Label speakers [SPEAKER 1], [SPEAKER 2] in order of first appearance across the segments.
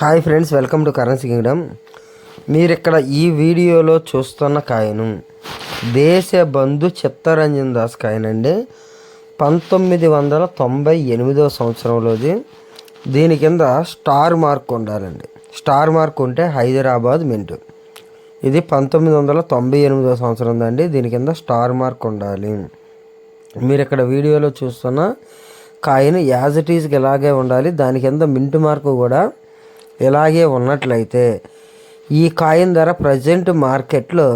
[SPEAKER 1] Hi friends welcome to currency kingdom. మీరు ఇక్కడ ఈ వీడియోలో చూస్తున్న కాయను దేశ బంధు చిత్తరంజన్ దాస్ కాయనండి. పంతొమ్మిది వందల తొంభై ఎనిమిదో సంవత్సరంలోది దీని కింద స్టార్ మార్క్ ఉండాలండి. స్టార్ మార్క్ ఉంటే హైదరాబాద్ మింట్. ఇది పంతొమ్మిది వందల తొంభై ఎనిమిదో సంవత్సరం అండి. దీని కింద స్టార్ మార్క్ ఉండాలి. మీరు ఇక్కడ వీడియోలో చూస్తున్న కాయను యాజ్ ఇట్ ఈస్కి ఇలాగే ఉండాలి. దాని కింద మింట్ మార్కు కూడా ఇలాగే ఉన్నట్లయితే ఈ కాయిన్ ధర ప్రజెంట్ మార్కెట్లో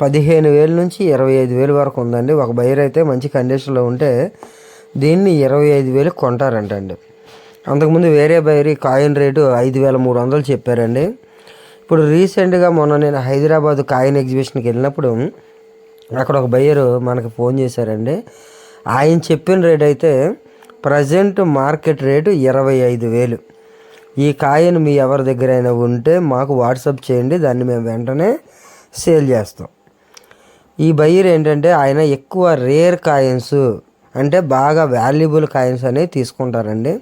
[SPEAKER 1] పదిహేను వేల నుంచి ఇరవై ఐదు వేలు వరకు ఉందండి. ఒక బయర్ అయితే మంచి కండిషన్లో ఉంటే దీన్ని ఇరవై ఐదు వేలు కొంటారంటండి. అంతకుముందు వేరే బయర్ ఈ కాయిన్ రేటు ఐదు వేల మూడు వందలు చెప్పారండి. ఇప్పుడు రీసెంట్గా మొన్న నేను హైదరాబాద్ కాయిన్ ఎగ్జిబిషన్కి వెళ్ళినప్పుడు అక్కడ ఒక బయ్యరు మనకి ఫోన్ చేశారండి. ఆయన చెప్పిన రేట్ అయితే ప్రజెంట్ మార్కెట్ రేటు ఇరవై ఐదు వేలు. ఈ కాయను మీ ఎవరి దగ్గరైనా ఉంటే మాకు వాట్సాప్ చేయండి దాన్ని మేము వెంటనే సేల్ చేస్తాం. ఈ బయ్యర్ ఏంటంటే ఆయన ఎక్కువ రేర్ కాయిన్స్ అంటే బాగా వాల్యుబుల్ కాయిన్స్ అనేవి తీసుకుంటారండి.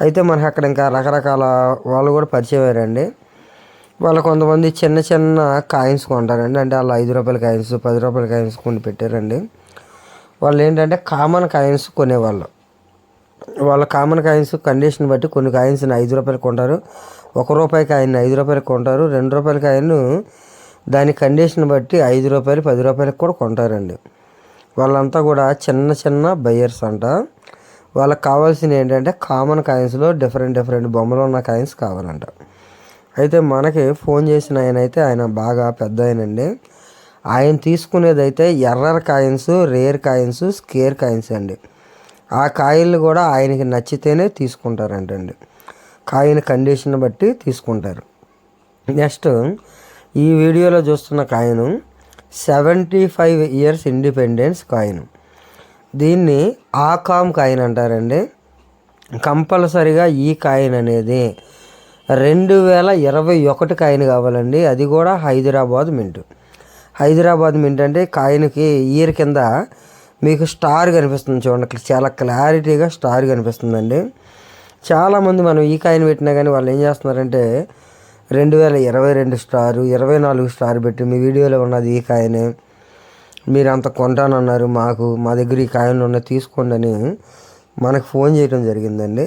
[SPEAKER 1] అయితే మనకు అక్కడ ఇంకా రకరకాల వాళ్ళు కూడా పరిచయం అయ్యారండి. వాళ్ళు కొంతమంది చిన్న చిన్న కాయిన్స్ కొంటారండి. అంటే వాళ్ళు ఐదు రూపాయల కాయిన్స్ పది రూపాయల కాయిన్స్ కొని పెట్టారండి. వాళ్ళు ఏంటంటే కామన్ కాయిన్స్ కొనేవాళ్ళు. వాళ్ళ కామన్ కాయిన్స్ కండిషన్ బట్టి కొన్ని కాయిన్స్ని ఐదు రూపాయలు కొంటారు. ఒక రూపాయి కాయిన్ ఐదు రూపాయలు కొంటారు. రెండు రూపాయల కాయిన్ దాని కండిషన్ బట్టి ఐదు రూపాయలు పది రూపాయలకు కూడా కొంటారండి. వాళ్ళంతా కూడా చిన్న చిన్న బయ్యర్స్ అంట. వాళ్ళకి కావాల్సిన ఏంటంటే కామన్ కాయిన్స్లో డిఫరెంట్ డిఫరెంట్ బొమ్మలు ఉన్న కాయిన్స్ కావాలంట. అయితే మనకి ఫోన్ చేసిన ఆయన అయితే ఆయన బాగా పెద్ద ఆయనండి. ఆయన తీసుకునేదైతే error coins rare coins scarce coins అండి. ఆ కాయిన్లు కూడా ఆయనకి నచ్చితేనే తీసుకుంటారంటండి. కాయిన్ కండిషన్ బట్టి తీసుకుంటారు. నెక్స్ట్ ఈ వీడియోలో చూస్తున్న కాయను seventy five years independence coin. దీన్ని ఆకామ్ కాయిన్ అంటారండి. కంపల్సరిగా ఈ కాయిన్ అనేది రెండు వేల ఇరవై ఒకటి కాయిన్ కావాలండి. అది కూడా హైదరాబాద్ మింట్. హైదరాబాద్ మింట్ అంటే కాయిన్కి ఇయర్ కింద మీకు స్టార్ కనిపిస్తుంది చూడండి చాలా క్లారిటీగా స్టార్ కనిపిస్తుందండి. చాలామంది మనం ఈ కాయిన్ పెట్టినా కానీ వాళ్ళు ఏం చేస్తున్నారంటే రెండు వేల ఇరవై రెండు స్టారు ఇరవై నాలుగు స్టార్ పెట్టి మీ వీడియోలో ఉన్నది ఈ కాయిన్ మీరు అంత కొంటానన్నారు మాకు మా దగ్గర ఈ కాయిన్ ఉన్న తీసుకోండి అని మనకు ఫోన్ చేయడం జరిగిందండి.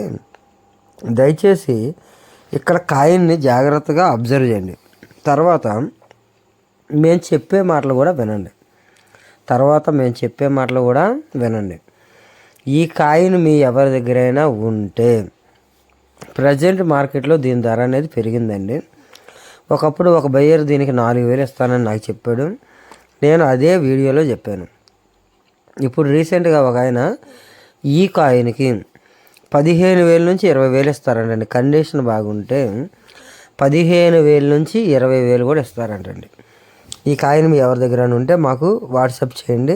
[SPEAKER 1] దయచేసి ఇక్కడ కాయిన్ని జాగ్రత్తగా అబ్జర్వ్ చేయండి. తర్వాత మేము చెప్పే మాటలు కూడా వినండి. తర్వాత మేము చెప్పే మాటలు కూడా వినండి. ఈ కాయిన్ మీ ఎవరి దగ్గరైనా ఉంటే ప్రజెంట్ మార్కెట్లో దీని ధర అనేది పెరిగిందండి. ఒకప్పుడు ఒక బయ్యర్ దీనికి నాలుగు వేలు ఇస్తానని నాకు చెప్పాడు. నేను అదే వీడియోలో చెప్పాను. ఇప్పుడు రీసెంట్గా ఒక ఆయన ఈ కాయిన్కి పదిహేను వేల నుంచి ఇరవై వేలు ఇస్తారంటండి. కండిషన్ బాగుంటే పదిహేను వేల నుంచి ఇరవై వేలు కూడా ఇస్తారంటండి. ఈ కాయిన్ మీ ఎవరి దగ్గర ఉంటే మాకు వాట్సాప్ చేయండి.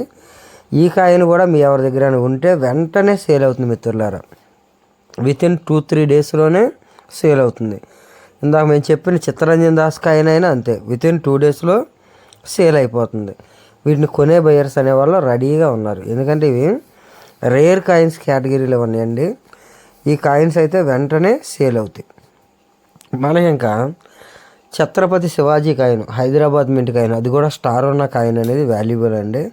[SPEAKER 1] ఈ కాయిన్ కూడా మీ ఎవరి దగ్గర ఉంటే వెంటనే సేల్ అవుతుంది మిత్రులారా. విత్ ఇన్ టూ త్రీ డేస్లోనే సేల్ అవుతుంది. ఇందాక మేము చెప్పిన చిత్తరంజన్ దాస్ కాయిన్ అయినా అంతే విత్ ఇన్ టూ డేస్లో సేల్ అయిపోతుంది. వీటిని కొనే బయర్స్ అనే వాళ్ళు రెడీగా ఉన్నారు. ఎందుకంటే ఇవి రేర్ కాయిన్స్ కేటగిరీలో ఉన్నాయండి. ఈ కాయిన్స్ అయితే వెంటనే సేల్ అవుతాయి. మనకి ఇంకా Chhatrapati Shivaji coin Hyderabad mint coin అది కూడా స్టార్ ఉన్న కాయిన్ అనేది వాల్యుబుల్ అండి.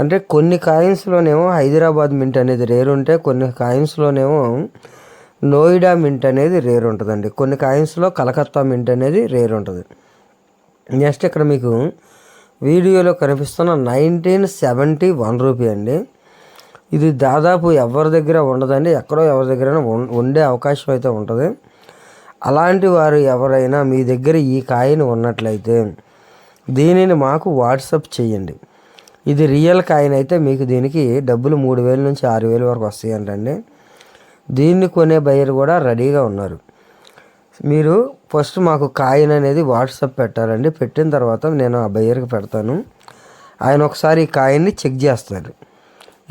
[SPEAKER 1] అంటే కొన్ని కాయిన్స్లోనేమో హైదరాబాద్ మింట్ అనేది రేర్ ఉంటే కొన్ని కాయిన్స్లోనేమో నోయిడా మింట్ అనేది రేర్ ఉంటుందండి. కొన్ని కాయిన్స్లో కలకత్తా మింట్ అనేది రేర్ ఉంటుంది. నెక్స్ట్ ఇక్కడ మీకు వీడియోలో కనిపిస్తున్న నైన్టీన్ సెవెంటీ వన్ రూపీ అండి. ఇది దాదాపు ఎవరి దగ్గర ఉండదండి ఎక్కడో ఎవరి దగ్గర ఉండే అవకాశం అయితే ఉంటుంది. అలాంటి వారు ఎవరైనా మీ దగ్గర ఈ కాయిన్ ఉన్నట్లయితే దీనిని మాకు వాట్సప్ చేయండి. ఇది రియల్ కాయిన్ అయితే మీకు దీనికి డబ్బులు మూడు వేల నుంచి ఆరు వేల వరకు వస్తాయంటండి దీన్ని కొనే బయర్ కూడా రెడీగా ఉన్నారు. మీరు ఫస్ట్ మాకు కాయిన్ అనేది వాట్సప్ పెట్టాలండి. పెట్టిన తర్వాత నేను ఆ బయ్యర్కి పెడతాను. ఆయన ఒకసారి ఈ కాయిన్ని చెక్ చేస్తారు.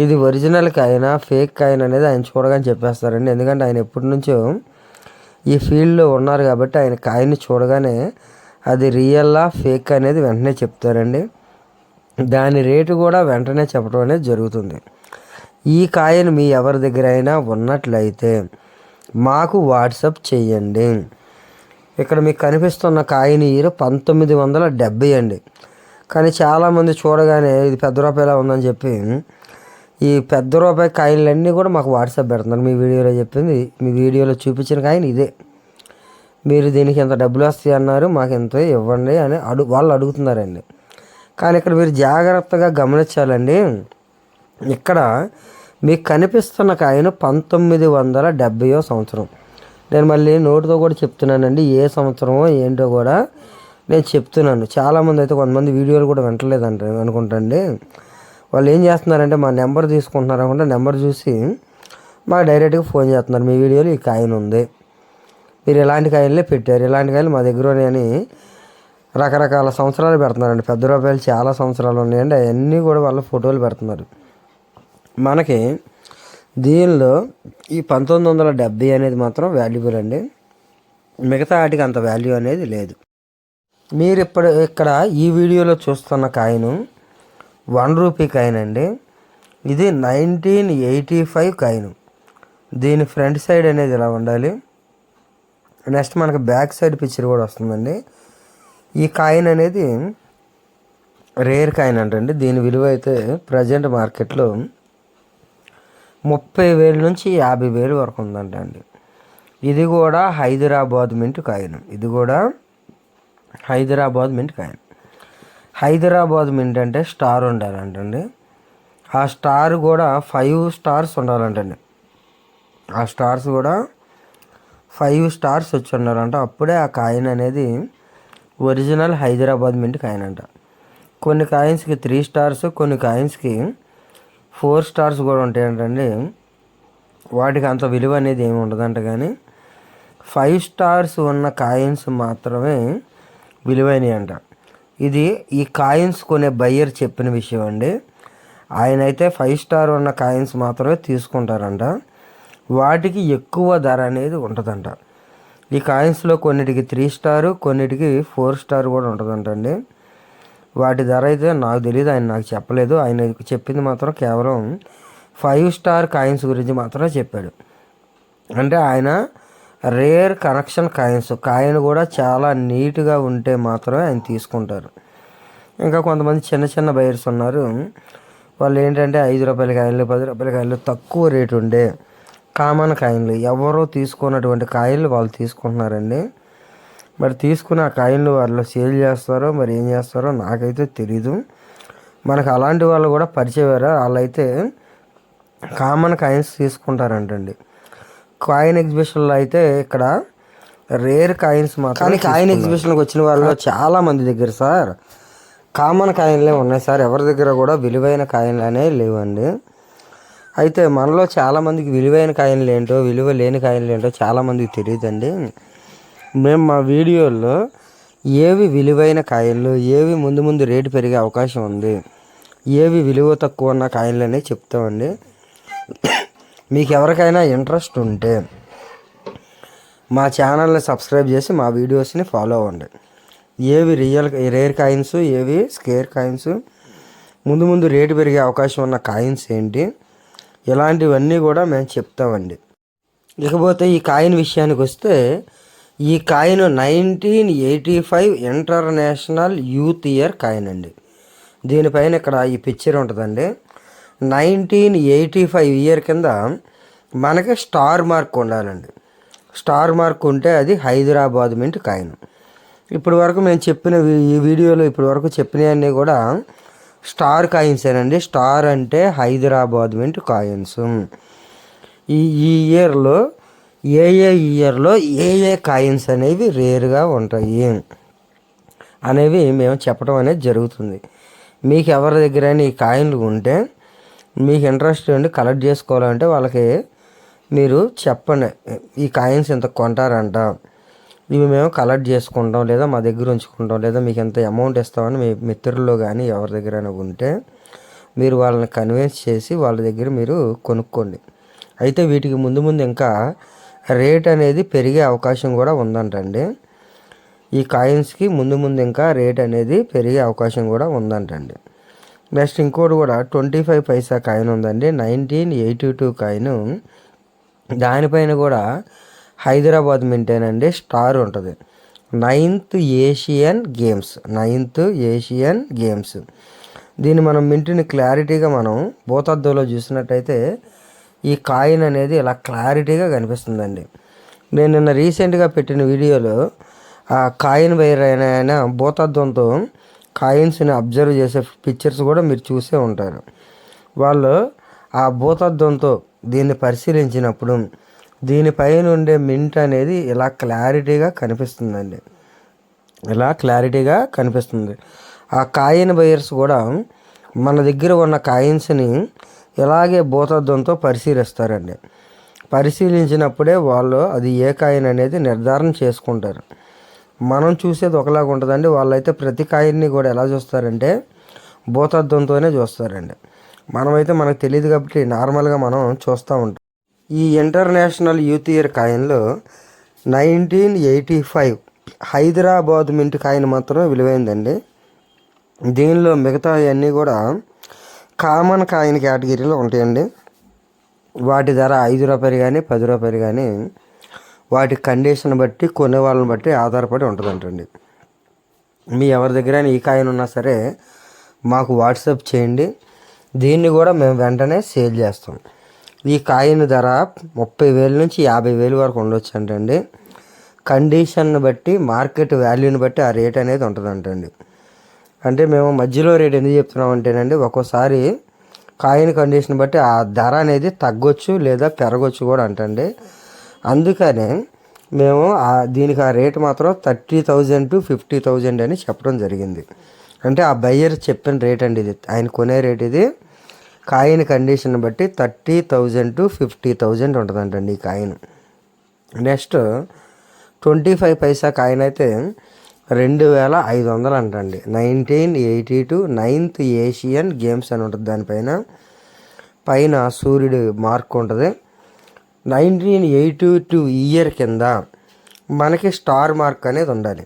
[SPEAKER 1] ఇది ఒరిజినల్ కాయినా ఫేక్ కాయిన్ అనేది ఆయన చూడగానే చెప్పేస్తారండి. ఎందుకంటే ఆయన ఎప్పటి నుంచో ఈ ఫీల్డ్లో ఉన్నారు కాబట్టి ఆయన కాయని చూడగానే అది రియల్లా ఫేక్ అనేది వెంటనే చెప్తారండి. దాని రేటు కూడా వెంటనే చెప్పడం అనేది జరుగుతుంది. ఈ కాయిన్ మీ ఎవరి దగ్గర అయినా ఉన్నట్లయితే మాకు వాట్సప్ చేయండి. ఇక్కడ మీకు కనిపిస్తున్న కాయిన్ ఇయర్ పంతొమ్మిది వందల డెబ్బై అండి. కానీ చాలామంది చూడగానే ఇది పెద్ద రూపాయలా ఉందని చెప్పి ఈ పెద్ద రూపాయి కాయిన్లన్నీ కూడా మాకు వాట్సాప్ పెడుతున్నారు. మీ వీడియోలో చెప్పింది మీ వీడియోలో చూపించిన కాయిన్ ఇదే. మీరు దీనికి ఎంత డబ్బులు వస్తాయి అన్నారు మాకు ఎంత ఇవ్వండి అని అడుగు వాళ్ళు అడుగుతున్నారండి. కానీ ఇక్కడ మీరు జాగ్రత్తగా గమనించాలండి ఇక్కడ మీకు కనిపిస్తున్న కాయను పంతొమ్మిది వందల డెబ్బయో సంవత్సరం. నేను మళ్ళీ నోటితో కూడా చెప్తున్నానండి ఏ సంవత్సరమో ఏంటో కూడా నేను చెప్తున్నాను. చాలామంది అయితే కొంతమంది వీడియోలు కూడా వింటలేదంట అనుకుంటండి వాళ్ళు ఏం చేస్తున్నారంటే మా నెంబర్ తీసుకుంటున్నారు అనుకుంటే నెంబర్ చూసి మాకు డైరెక్ట్గా ఫోన్ చేస్తున్నారు. మీ వీడియోలో ఈ కాయిన్ ఉంది. మీరు ఇలాంటి కాయిన్లే పెట్టారు. ఇలాంటి కాయలు మా దగ్గర ఉన్నాయని రకరకాల సంవత్సరాలు పెడుతున్నారండి. పెద్ద రూపాయలు చాలా సంవత్సరాలు ఉన్నాయండి. అవన్నీ కూడా వాళ్ళ ఫోటోలు పెడుతున్నారు. మనకి దీనిలో ఈ పంతొమ్మిది వందల డెబ్బై అనేది మాత్రం వాల్యుబుల్ అండి. మిగతా వాటికి అంత వాల్యూ అనేది లేదు. మీరు ఇప్పుడు ఇక్కడ ఈ వీడియోలో చూస్తున్న కాయను వన్ రూపీ కాయిన్ అండి. ఇది నైన్టీన్ ఎయిటీ ఫైవ్ కాయిన్. దీని ఫ్రంట్ సైడ్ అనేది ఇలా ఉండాలి? నెక్స్ట్ మనకు బ్యాక్ సైడ్ పిక్చర్ కూడా వస్తుందండి. ఈ కాయిన్ అనేది రేర్ కాయిన్ అంటండి. దీని విలువ అయితే ప్రజెంట్ మార్కెట్లో ముప్పై వేల నుంచి యాభై వేలు వరకు ఉందంట అండి ఇది కూడా హైదరాబాద్ మింట్ కాయిన్. ఇది కూడా Hyderabad mint coin. Hyderabad mint అంటే స్టార్ ఉండాలంటండి. ఆ స్టార్ కూడా ఫైవ్ స్టార్స్ ఉండాలంటండి. ఆ స్టార్స్ కూడా ఫైవ్ స్టార్స్ వచ్చి ఉండాలంట. అప్పుడే ఆ కాయిన్ అనేది ఒరిజినల్ హైదరాబాద్ మింట్ కాయిన్ అంట. కొన్ని కాయిన్స్కి త్రీ స్టార్స్ కొన్ని కాయిన్స్కి ఫోర్ స్టార్స్ కూడా ఉంటాయంటండి. వాటికి అంత విలువ అనేది ఏమి ఉండదంట కానీ ఫైవ్ స్టార్స్ ఉన్న కాయిన్స్ మాత్రమే విలువైనవి అంట ఇది ఈ కాయిన్స్ కొనే బయ్యర్ చెప్పిన విషయం అండి. ఆయన అయితే ఫైవ్ స్టార్ ఉన్న కాయిన్స్ మాత్రమే తీసుకుంటారంట. వాటికి ఎక్కువ ధర అనేది ఉంటుందంట. ఈ కాయిన్స్లో కొన్నిటికి త్రీ స్టారు కొన్నిటికి ఫోర్ స్టార్ కూడా ఉంటుందంటండి వాటి ధర అయితే నాకు తెలియదు ఆయన నాకు చెప్పలేదు. ఆయన చెప్పింది మాత్రం కేవలం ఫైవ్ స్టార్ కాయిన్స్ గురించి మాత్రమే చెప్పాడు. అంటే ఆయన రేర్ కనెక్షన్ కాయిన్స్. కాయిన్ కూడా చాలా నీట్గా ఉంటే మాత్రమే ఆయన తీసుకుంటారు. ఇంకా కొంతమంది చిన్న చిన్న బయర్స్ ఉన్నారు. వాళ్ళు ఏంటంటే ఐదు రూపాయల కాయలు పది రూపాయల కాయలు తక్కువ రేటు ఉండే కామన్ కాయిన్లు. ఎవరో తీసుకున్నటువంటి కాయిన్లు వాళ్ళు తీసుకుంటున్నారండి. మరి తీసుకున్న ఆ కాయిన్లు వాళ్ళు సేల్ చేస్తారో మరి ఏం చేస్తారో నాకైతే తెలీదు. మనకు అలాంటి వాళ్ళు కూడా పరిచయవారు వాళ్ళైతే కామన్ కాయిన్స్ తీసుకుంటారంటండి. కాయిన్ ఎగ్జిబిషన్లో అయితే ఇక్కడ రేర్ కాయిన్స్ మాత్రం కానీ కాయిన్ ఎగ్జిబిషన్కి వచ్చిన వాళ్ళు చాలా మంది దగ్గర సార్. కామన్ కాయిన్లే ఉన్నాయి సార్. ఎవరి దగ్గర కూడా విలువైన కాయిన్లు అనేవి లేవండి. అయితే మనలో చాలామందికి విలువైన కాయిన్లు ఏంటో విలువ లేని కాయిన్లు ఏంటో చాలామందికి తెలియదండి. మేము మా వీడియోల్లో ఏవి విలువైన కాయిన్లు ఏవి ముందు ముందు రేటు పెరిగే అవకాశం ఉంది ఏవి విలువ తక్కువ ఉన్న కాయిన్లు అనేవి చెప్తామండి. మీకు ఎవరికైనా ఇంట్రెస్ట్ ఉంటే మా ఛానల్ని సబ్స్క్రైబ్ చేసి మా వీడియోస్ని ఫాలో అవ్వండి. ఏవి రియల్ రేర్ కాయిన్స్ ఏవి స్కేర్ కాయిన్స్ ముందు ముందు రేటు పెరిగే అవకాశం ఉన్న కాయిన్స్ ఏంటి ఇలాంటివన్నీ కూడా మేము చెప్తామండి. ఇకపోతే ఈ కాయిన్ విషయానికి వస్తే ఈ coin nineteen eighty five international youth year coin అండి. దీనిపైన ఇక్కడ ఈ పిక్చర్ ఉంటుందండి. నైన్టీన్ ఎయిటీ ఫైవ్ ఇయర్ కింద మనకి స్టార్ మార్క్ ఉండాలండి స్టార్ మార్క్ ఉంటే అది హైదరాబాద్ మింట్ కాయిన్. ఇప్పటి వరకు మేము చెప్పిన ఈ వీడియోలో ఇప్పటి వరకు చెప్పినవన్నీ కూడా స్టార్ కాయిన్సేనండి. స్టార్ అంటే హైదరాబాద్ మింట్ కాయిన్స్. ఈ ఈ ఇయర్లో ఏ ఏ ఇయర్లో ఏ ఏ కాయిన్స్ అనేవి రేరుగా ఉంటాయి అనేవి మేము చెప్పడం అనేది జరుగుతుంది. మీకు ఎవరి దగ్గర ఈ కాయిన్లు ఉంటే మీకు ఇంట్రెస్ట్ ఉండి కలెక్ట్ చేసుకోవాలంటే వాళ్ళకి మీరు చెప్పండి. ఈ కాయిన్స్ ఎంత కొంటారంట. ఇవి మేము కలెక్ట్ చేసుకుంటాం లేదా మా దగ్గర ఉంచుకుంటాం లేదా మీకు ఎంత అమౌంట్ ఇస్తామని మీ మిత్రుల్లో కానీ ఎవరి దగ్గరైనా ఉంటే మీరు వాళ్ళని కన్విన్స్ చేసి వాళ్ళ దగ్గర మీరు కొనుక్కోండి. అయితే వీటికి ముందు ముందు ఇంకా రేట్ అనేది పెరిగే అవకాశం కూడా ఉందంటండి. ఈ కాయిన్స్కి ముందు ముందు ఇంకా రేట్ అనేది పెరిగే అవకాశం కూడా ఉందంటండి. నెక్స్ట్ ఇంకోటి కూడా ట్వంటీ ఫైవ్ పైసా కాయిన్ ఉందండి. Nineteen eighty two coin. దానిపైన కూడా హైదరాబాద్ మింటేనండి. స్టార్ ఉంటుంది. Ninth Asian games. Ninth Asian games. దీన్ని మనం మింటిని క్లారిటీగా మనం భూతద్దంలో చూసినట్టయితే ఈ కాయిన్ అనేది ఇలా క్లారిటీగా కనిపిస్తుందండి. నేను నిన్న రీసెంట్గా పెట్టిన వీడియోలో ఆ కాయిన్ వైర్ అయిన భూతద్దంతో కాయిన్స్ని అబ్జర్వ్ చేసే పిక్చర్స్ కూడా మీరు చూసే ఉంటారు. వాళ్ళు ఆ భూతద్దంతో దీన్ని పరిశీలించినప్పుడు దీనిపైన ఉండే మింట్ అనేది ఇలా క్లారిటీగా కనిపిస్తుందండి. ఇలా క్లారిటీగా కనిపిస్తుంది. ఆ కాయిన్ బయర్స్ కూడా మన దగ్గర ఉన్న కాయిన్స్ని ఇలాగే భూతద్దంతో పరిశీలిస్తారండి. పరిశీలించినప్పుడే వాళ్ళు అది ఏ కాయిన్ అనేది నిర్ధారణ చేసుకుంటారు. మనం చూసేది ఒకలాగా ఉంటుందండి. వాళ్ళైతే ప్రతి కాయిన్ని కూడా ఎలా చూస్తారంటే భూతద్దంతోనే చూస్తారండి. మనమైతే మనకు తెలియదు కాబట్టి నార్మల్గా మనం చూస్తూ ఉంటాం. ఈ international youth year కాయిన్లో nineteen eighty five Hyderabad mint coin మాత్రమే విలువైందండి. దీనిలో మిగతా అన్నీ కూడా కామన్ కాయిన్ కేటగిరీలో ఉంటాయండి. వాటి ధర ఐదు రూపాయలు కానీ పది రూపాయలు కానీ వాటి కండిషన్ బట్టి కొనే వాళ్ళని బట్టి ఆధారపడి ఉంటుందంటండి. మీ ఎవరి దగ్గర ఈ కాయిన్ ఉన్నా సరే మాకు వాట్సాప్ చేయండి. దీన్ని కూడా మేము వెంటనే సేల్ చేస్తాం. ఈ కాయిన్ ధర ముప్పై వేల నుంచి యాభై వేలు వరకు ఉండొచ్చు అంటండి కండిషన్ బట్టి మార్కెట్ వాల్యూని బట్టి ఆ రేట్ అనేది ఉంటుందంటండి. అంటే మేము మధ్యలో రేట్ ఎందుకు చెప్తున్నాం అంటేనండి ఒక్కోసారి కాయిన్ కండిషన్ బట్టి ఆ ధర అనేది తగ్గొచ్చు లేదా పెరగొచ్చు కూడా అంటండి. అందుకనే మేము దీనికి ఆ రేట్ మాత్రం thirty thousand to fifty thousand అని చెప్పడం జరిగింది. అంటే ఆ బయ్యర్ చెప్పిన రేట్ అండి ఇది. ఆయన కొనే రేట్ ఇది. కాయిన్ కండిషన్ బట్టి thirty thousand to fifty thousand ఉంటుందంటండి ఈ coin. Next twenty five paisa coin అయితే రెండు వేల ఐదు వందలు అంటండి. Nineteen eighty two ninth Asian games అని ఉంటుంది దానిపైన. పైన సూర్యుడు మార్క్ ఉంటుంది. నైన్టీన్ ఎయిటీ టూ ఇయర్ కింద మనకి స్టార్ మార్క్ అనేది ఉండాలి.